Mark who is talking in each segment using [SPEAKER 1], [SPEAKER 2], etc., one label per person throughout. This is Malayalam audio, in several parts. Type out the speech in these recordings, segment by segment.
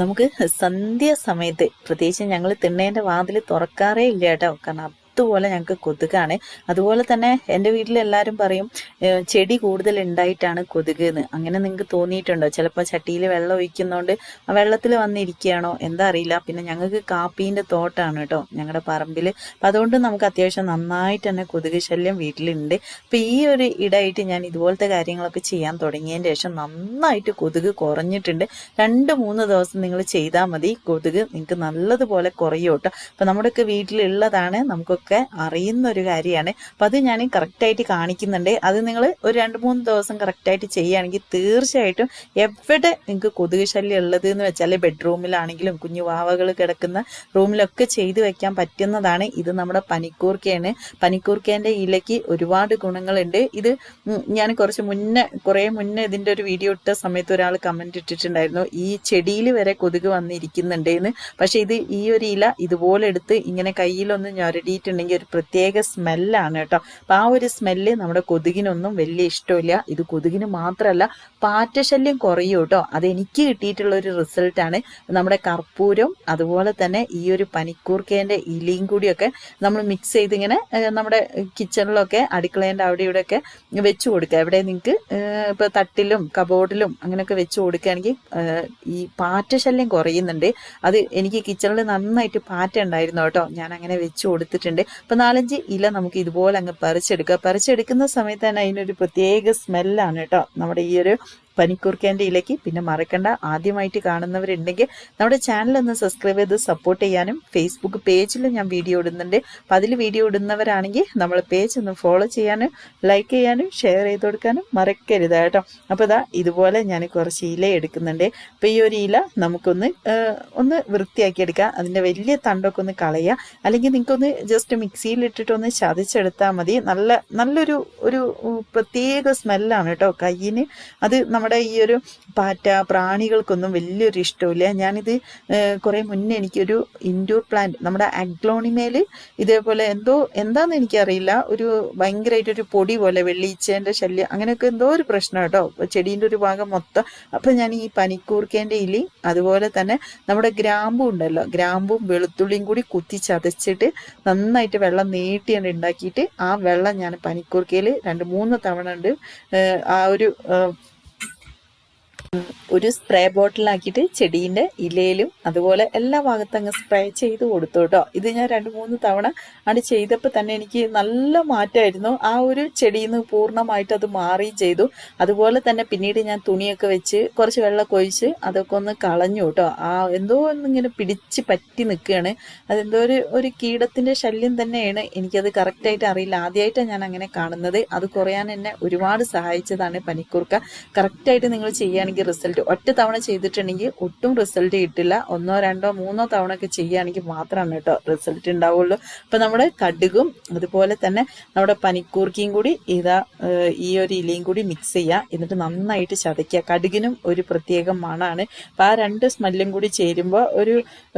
[SPEAKER 1] നമുക്ക് സന്ധ്യ സമയത്ത് പ്രത്യേകിച്ച് ഞങ്ങൾ തിണ്ണേന്റെ വാതിൽ തുറക്കാറേ ഇല്ല കേട്ടോ. കാരണം അതുപോലെ ഞങ്ങൾക്ക് കൊതുകാണ്. അതുപോലെ തന്നെ എന്റെ വീട്ടിൽ എല്ലാവരും പറയും ചെടി കൂടുതൽ ഉണ്ടായിട്ടാണ് കൊതുക് എന്ന് അങ്ങനെ നിങ്ങൾക്ക് തോന്നിയിട്ടുണ്ടോ? ചിലപ്പോൾ ചട്ടിയിൽ വെള്ളം ഒഴിക്കുന്നതുകൊണ്ട് ആ വെള്ളത്തിൽ വന്നിരിക്കുകയാണോ? എന്താ അറിയില്ല. പിന്നെ ഞങ്ങൾക്ക് കാപ്പീന്റെ തോട്ടാണ് കേട്ടോ ഞങ്ങളുടെ പറമ്പിൽ അപ്പം അതുകൊണ്ട് നമുക്ക് അത്യാവശ്യം നന്നായിട്ട് തന്നെ കൊതുക് ശല്യം വീട്ടിലുണ്ട്. അപ്പം ഈ ഒരു ഇടയായിട്ട് ഞാൻ ഇതുപോലത്തെ കാര്യങ്ങളൊക്കെ ചെയ്യാൻ തുടങ്ങിയതിന് ശേഷം നന്നായിട്ട് കൊതുക് കുറഞ്ഞിട്ടുണ്ട്. രണ്ട് മൂന്ന് ദിവസം നിങ്ങൾ ചെയ്താൽ മതി. കൊതുക് നിങ്ങൾക്ക് നല്ലതുപോലെ കുറയും കേട്ടോ. അപ്പം നമ്മുടെയൊക്കെ വീട്ടിലുള്ളതാണ്. നമുക്കൊക്കെ അറിയുന്ന ഒരു കാര്യമാണ്. അപ്പം അത് ഞാൻ കറക്റ്റായിട്ട് കാണിക്കുന്നുണ്ട്. അത് നിങ്ങൾ ഒരു രണ്ട് മൂന്ന് ദിവസം കറക്റ്റായിട്ട് ചെയ്യുകയാണെങ്കിൽ തീർച്ചയായിട്ടും എവിടെ നിങ്ങൾക്ക് കൊതുക് ശല്യം ഉള്ളത് എന്ന് വെച്ചാൽ ബെഡ്റൂമിലാണെങ്കിലും കുഞ്ഞു വാവകൾ കിടക്കുന്ന റൂമിലൊക്കെ ചെയ്തു വെക്കാൻ പറ്റുന്നതാണ്. ഇത് നമ്മുടെ പനിക്കൂർക്കയാണ്. പനിക്കൂർക്കേന്റെ ഇലയ്ക്ക് ഒരുപാട് ഗുണങ്ങളുണ്ട്. ഇത് ഞാൻ കുറച്ച് മുന്നേ കുറേ മുന്നേ ഇതിന്റെ ഒരു വീഡിയോ ഇട്ട സമയത്ത് ഒരാൾ കമന്റ് ഇട്ടിട്ടുണ്ടായിരുന്നു. ഈ ചെടിയിൽ വരെ കൊതുക് വന്നിരിക്കുന്നുണ്ട് എന്ന്. പക്ഷെ ഇത് ഈ ഒരു ഇല ഇതുപോലെ എടുത്ത് ഇങ്ങനെ കയ്യിലൊന്ന് ഞൊരടിയിട്ടുണ്ടെങ്കിൽ ഒരു പ്രത്യേക സ്മെല്ലാണ് കേട്ടോ. അപ്പം ആ ഒരു സ്മെല്ല് നമ്മുടെ കൊതുകിനൊന്നും വലിയ ഇഷ്ടമില്ല. ഇത് കൊതുകിന് മാത്രമല്ല പാറ്റശല്യം കുറയും കേട്ടോ. അത് എനിക്ക് കിട്ടിയിട്ടുള്ള ഒരു റിസൾട്ടാണ് നമ്മുടെ കർപ്പൂരം അതുപോലെ തന്നെ ഈ ഒരു പനിക്കൂർക്കേന്റെ ഇലയും കൂടിയൊക്കെ നമ്മൾ മിക്സ് ചെയ്ത് ഇങ്ങനെ ഏഹ്, നമ്മുടെ കിച്ചണിലൊക്കെ അടുക്കളേന്റെ അവിടെ ഇവിടെയൊക്കെ വെച്ച് കൊടുക്കുക. എവിടെ നിങ്ങൾക്ക് ഇപ്പോൾ തട്ടിലും കബോർഡിലും അങ്ങനെയൊക്കെ വെച്ച് കൊടുക്കുകയാണെങ്കിൽ ഈ പാറ്റശല്യം കുറയുന്നുണ്ട്. അത് എനിക്ക് കിച്ചണിൽ നന്നായിട്ട് പാറ്റ ഉണ്ടായിരുന്നു കേട്ടോ. ഞാൻ അങ്ങനെ വെച്ച് കൊടുത്തിട്ടുണ്ട്. അപ്പം നാലഞ്ച് ഇല നമുക്ക് ഇതുപോലെ അങ്ങ് പറിച്ചെടുക്കുക. പറിച്ചെടുക്കുന്ന സമയത്ത് തന്നെ അതിനൊരു പ്രത്യേക സ്മെല്ലാണ് കേട്ടോ. നമ്മുടെ ഈ ഒരു പനിക്കൂർക്കേന്റെ ഇലയ്ക്ക് പിന്നെ മറക്കണ്ട. ആദ്യമായിട്ട് കാണുന്നവരുണ്ടെങ്കിൽ നമ്മുടെ ചാനൽ ഒന്ന് സബ്സ്ക്രൈബ് ചെയ്ത് സപ്പോർട്ട് ചെയ്യാനും ഫേസ്ബുക്ക് പേജിൽ ഞാൻ വീഡിയോ ഇടുന്നുണ്ട്. അപ്പം അതിൽ വീഡിയോ ഇടുന്നവരാണെങ്കിൽ നമ്മളെ പേജ് ഒന്ന് ഫോളോ ചെയ്യാനും ലൈക്ക് ചെയ്യാനും ഷെയർ ചെയ്ത് കൊടുക്കാനും മറക്കരുത് കേട്ടോ. അപ്പോൾ ഇതാ ഇതുപോലെ ഞാൻ കുറച്ച് ഇല എടുക്കുന്നുണ്ട്. അപ്പോൾ ഈ ഒരു ഇല നമുക്കൊന്ന് ഒന്ന് വൃത്തിയാക്കി എടുക്കാം. അതിന്റെ വലിയ തണ്ടൊക്കെ ഒന്ന് കളയുക അല്ലെങ്കിൽ നിങ്ങൾക്കൊന്ന് ജസ്റ്റ് മിക്സിയിൽ ഇട്ടിട്ടൊന്ന് ചതച്ചെടുത്താൽ മതി. നല്ല നല്ലൊരു ഒരു പ്രത്യേക സ്മെല്ലാണ് കേട്ടോ കയ്യിന്. അത് നമ്മുടെ ഈ ഒരു പാറ്റ പ്രാണികൾക്കൊന്നും വലിയൊരു ഇഷ്ടമില്ല ഞാനിത് കുറേ മുന്നേ എനിക്കൊരു ഇൻഡോർ പ്ലാന്റ് നമ്മുടെ അഗ്ലോണിമേൽ ഇതേപോലെ എന്തോ എന്താണെന്ന് എനിക്കറിയില്ല. ഒരു ഭയങ്കരമായിട്ടൊരു പൊടി പോലെ വെള്ളീച്ചേന്റെ ശല്യം അങ്ങനെയൊക്കെ എന്തോ ഒരു പ്രശ്നം കേട്ടോ. ചെടീന്റെ ഒരു ഭാഗം മൊത്തം. അപ്പം ഞാൻ ഈ പനിക്കൂർക്കേന്റെ ഇലി അതുപോലെ തന്നെ നമ്മുടെ ഗ്രാമ്പും ഉണ്ടല്ലോ. ഗ്രാമ്പും വെളുത്തുള്ളിയും കൂടി കുത്തി ചതച്ചിട്ട് നന്നായിട്ട് വെള്ളം നീട്ടിയാണ് ഉണ്ടാക്കിയിട്ട് ആ വെള്ളം ഞാൻ പനിക്കൂർക്കയിൽ രണ്ട് മൂന്ന് തവണ ഉണ്ട്. ആ ഒരു ഒരു സ്പ്രേ ബോട്ടിലാക്കിയിട്ട് ചെടീന്റെ ഇലയിലും അതുപോലെ എല്ലാ ഭാഗത്തും അങ്ങ് സ്പ്രേ ചെയ്ത് കൊടുത്തു കേട്ടോ. ഇത് ഞാൻ രണ്ട് മൂന്ന് തവണ ആണ് ചെയ്തപ്പോൾ തന്നെ എനിക്ക് നല്ല മാറ്റമായിരുന്നു. ആ ഒരു ചെടിയിൽ നിന്ന് പൂർണമായിട്ട് അത് മാറുകയും ചെയ്തു. അതുപോലെ തന്നെ പിന്നീട് ഞാൻ തുണിയൊക്കെ വെച്ച് കുറച്ച് വെള്ളമൊക്കെ ഒഴിച്ച് അതൊക്കെ ഒന്ന് കളഞ്ഞു കേട്ടോ. ആ എന്തോ ഒന്നിങ്ങനെ പിടിച്ച് പറ്റി നിൽക്കുകയാണ്. അതെന്തോ ഒരു ഒരു കീടത്തിന്റെ ശല്യം തന്നെയാണ്. എനിക്കത് കറക്റ്റായിട്ട് അറിയില്ല. ആദ്യമായിട്ടാണ് ഞാൻ അങ്ങനെ കാണുന്നത്. അത് കുറയാൻ എന്നെ ഒരുപാട് സഹായിച്ചതാണ് പനിക്കൂർക്ക. കറക്റ്റായിട്ട് നിങ്ങൾ ചെയ്യുകയാണെങ്കിൽ റിസൾട്ട് ഒറ്റ തവണ ചെയ്തിട്ടുണ്ടെങ്കിൽ ഒട്ടും റിസൾട്ട് കിട്ടില്ല. ഒന്നോ രണ്ടോ മൂന്നോ തവണ ഒക്കെ ചെയ്യുകയാണെങ്കിൽ മാത്രമാണ് കേട്ടോ റിസൾട്ട് ഉണ്ടാവുള്ളൂ. അപ്പം നമ്മുടെ കടുകും അതുപോലെ തന്നെ നമ്മുടെ പനിക്കൂർക്കയും കൂടി ഇതാ ഈ ഒരു ഇലയും കൂടി മിക്സ് ചെയ്യുക. എന്നിട്ട് നന്നായിട്ട് ചതയ്ക്കുക. കടുകിനും ഒരു പ്രത്യേക മണമാണ്. അപ്പം ആ രണ്ട് സ്മെല്ലും കൂടി ചേരുമ്പോൾ ഒരു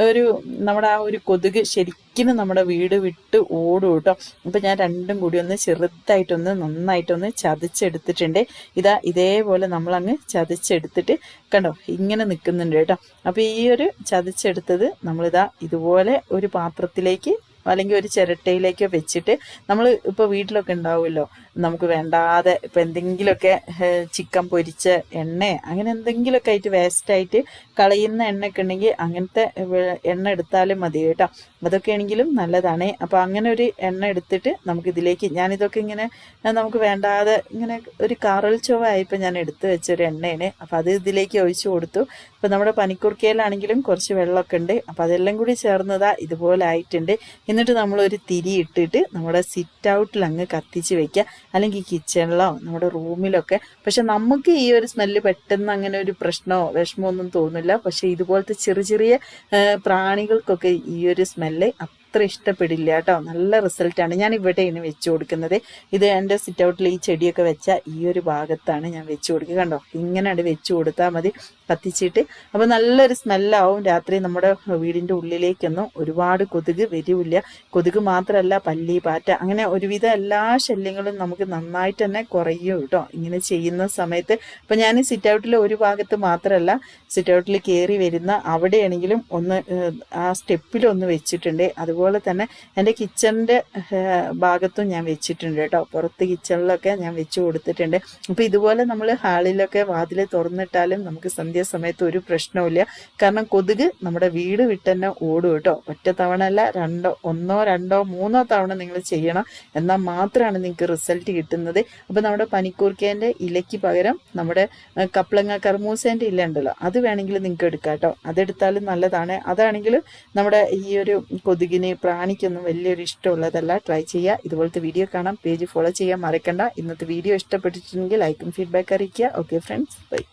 [SPEAKER 1] ഒരു നമ്മുടെ ആ ഒരു കൊതുക് ശരിക്കും നമ്മുടെ വീട് വിട്ട് ഓടും കേട്ടോ. അപ്പം ഞാൻ രണ്ടും കൂടി ഒന്ന് ചെറുതായിട്ടൊന്ന് നന്നായിട്ടൊന്ന് ചതച്ചെടുത്തിട്ടുണ്ട്. ഇതാ ഇതേപോലെ നമ്മളങ്ങ് ചതച്ചെടുത്തിട്ട് കണ്ടോ ഇങ്ങനെ നിൽക്കുന്നുണ്ട് കേട്ടോ. അപ്പോൾ ഈ ഒരു ചതച്ചെടുത്തത് നമ്മളിതാ ഇതുപോലെ ഒരു പാത്രത്തിലേക്ക് അല്ലെങ്കിൽ ഒരു ചിരട്ടയിലേക്കോ വെച്ചിട്ട് നമ്മൾ ഇപ്പോൾ വീട്ടിലൊക്കെ ഉണ്ടാവുമല്ലോ. നമുക്ക് വേണ്ടാതെ ഇപ്പം എന്തെങ്കിലുമൊക്കെ ചിക്കൻ പൊരിച്ച എണ്ണ അങ്ങനെ എന്തെങ്കിലുമൊക്കെ ആയിട്ട് വേസ്റ്റായിട്ട് കളയുന്ന എണ്ണയൊക്കെ ഉണ്ടെങ്കിൽ അങ്ങനത്തെ എണ്ണ എടുത്താലും മതി കേട്ടോ. അതൊക്കെ ആണെങ്കിലും നല്ലതാണ്. അപ്പോൾ അങ്ങനെ ഒരു എണ്ണ എടുത്തിട്ട് നമുക്കിതിലേക്ക് ഞാനിതൊക്കെ ഇങ്ങനെ നമുക്ക് വേണ്ടാതെ ഇങ്ങനെ ഒരു കാറൽ ചൊവ്വ ആയപ്പോൾ ഞാൻ എടുത്ത് വെച്ചൊരു എണ്ണയാണ്. അപ്പോൾ അത് ഇതിലേക്ക് ഒഴിച്ചു കൊടുത്തു. ഇപ്പോൾ നമ്മുടെ പനിക്കുർക്കയിലാണെങ്കിലും കുറച്ച് വെള്ളമൊക്കെ ഉണ്ട്. അപ്പോൾ അതെല്ലാം കൂടി ചേർന്നതാ ഇതുപോലെ ആയിട്ടുണ്ട്. എന്നിട്ട് നമ്മളൊരു തിരി ഇട്ടിട്ട് നമ്മുടെ സിറ്റ് ഔട്ടിൽ അങ്ങ് കത്തിച്ച് വെക്കുക അല്ലെങ്കിൽ കിച്ചണിലോ നമ്മുടെ റൂമിലൊക്കെ. പക്ഷെ നമുക്ക് ഈ ഒരു സ്മെല്ല് പെട്ടെന്ന് അങ്ങനെ ഒരു പ്രശ്നമോ വിഷമമോ ഒന്നും തോന്നില്ല. പക്ഷേ ഇതുപോലത്തെ ചെറിയ ചെറിയ പ്രാണികൾക്കൊക്കെ ഈ ഒരു സ്മെല്ല് അത്ര ഇഷ്ടപ്പെടില്ല കേട്ടോ. നല്ല റിസൾട്ടാണ് ഞാൻ ഇവിടെയാണ് വെച്ച് കൊടുക്കുന്നത്. ഇത് എന്റെ സിറ്റ് ഔട്ടിൽ ഈ ചെടിയൊക്കെ വെച്ച ഈ ഒരു ഭാഗത്താണ് ഞാൻ വെച്ച് കൊടുക്കുക. കണ്ടോ? ഇങ്ങനെ വെച്ച് കൊടുത്താൽ മതി. കത്തിച്ചിട്ട് അപ്പോൾ നല്ലൊരു സ്മെല്ലാവും. രാത്രി നമ്മുടെ വീടിന്റെ ഉള്ളിലേക്കൊന്നും ഒരുപാട് കൊതുക് വരില്ല. കൊതുക് മാത്രമല്ല പല്ലി പാറ്റ അങ്ങനെ ഒരുവിധ എല്ലാ ശല്യങ്ങളും നമുക്ക് നന്നായിട്ട് തന്നെ കുറയും കേട്ടോ. ഇങ്ങനെ ചെയ്യുന്ന സമയത്ത് അപ്പോൾ ഞാൻ സിറ്റ് ഒരു ഭാഗത്ത് മാത്രമല്ല സിറ്റ് ഔട്ടിൽ കയറി വരുന്ന അവിടെയാണെങ്കിലും ഒന്ന് ആ സ്റ്റെപ്പിലൊന്ന് വെച്ചിട്ടുണ്ട്. അതുപോലെ തന്നെ എന്റെ കിച്ചണിന്റെ ഭാഗത്തും ഞാൻ വെച്ചിട്ടുണ്ട് കേട്ടോ. പുറത്ത് കിച്ചണിലൊക്കെ ഞാൻ വെച്ച് കൊടുത്തിട്ടുണ്ട്. അപ്പോൾ ഇതുപോലെ നമ്മൾ ഹാളിലൊക്കെ വാതിൽ തുറന്നിട്ടാലും നമുക്ക് സന്ധ്യാസമയത്ത് ഒരു പ്രശ്നവുമില്ല. കാരണം കൊതുക് നമ്മുടെ വീട് വിട്ട് തന്നെ ഓടും കേട്ടോ. ഒറ്റ തവണ അല്ല രണ്ടോ ഒന്നോ രണ്ടോ മൂന്നോ തവണ നിങ്ങൾ ചെയ്യണം. എന്നാൽ മാത്രമാണ് നിങ്ങൾക്ക് റിസൾട്ട് കിട്ടുന്നത്. അപ്പോൾ നമ്മുടെ പനിക്കൂർക്കേന്റെ ഇലയ്ക്ക് പകരം നമ്മുടെ കപ്ലങ്ങ കർമൂസേന്റെ ഇല ഉണ്ടല്ലോ അത് വേണമെങ്കിൽ നിങ്ങൾക്ക് എടുക്കാം കേട്ടോ. അതെടുത്താലും നല്ലതാണ്. അതാണെങ്കിൽ നമ്മുടെ ഈ ഒരു കൊതുകിന് പ്രാണിക്കൊന്നും വലിയൊരു ഇഷ്ടമുള്ളതല്ല. ട്രൈ ചെയ്യുക. ഇതുപോലത്തെ വീഡിയോ കാണാം. പേജ് ഫോളോ ചെയ്യാൻ മറക്കണ്ട. ഇന്നത്തെ വീഡിയോ ഇഷ്ടപ്പെട്ടിട്ടുണ്ടെങ്കിൽ ലൈക്കും ഫീഡ്ബാക്ക് അറിയിക്കുക. Okay friends. ബൈ.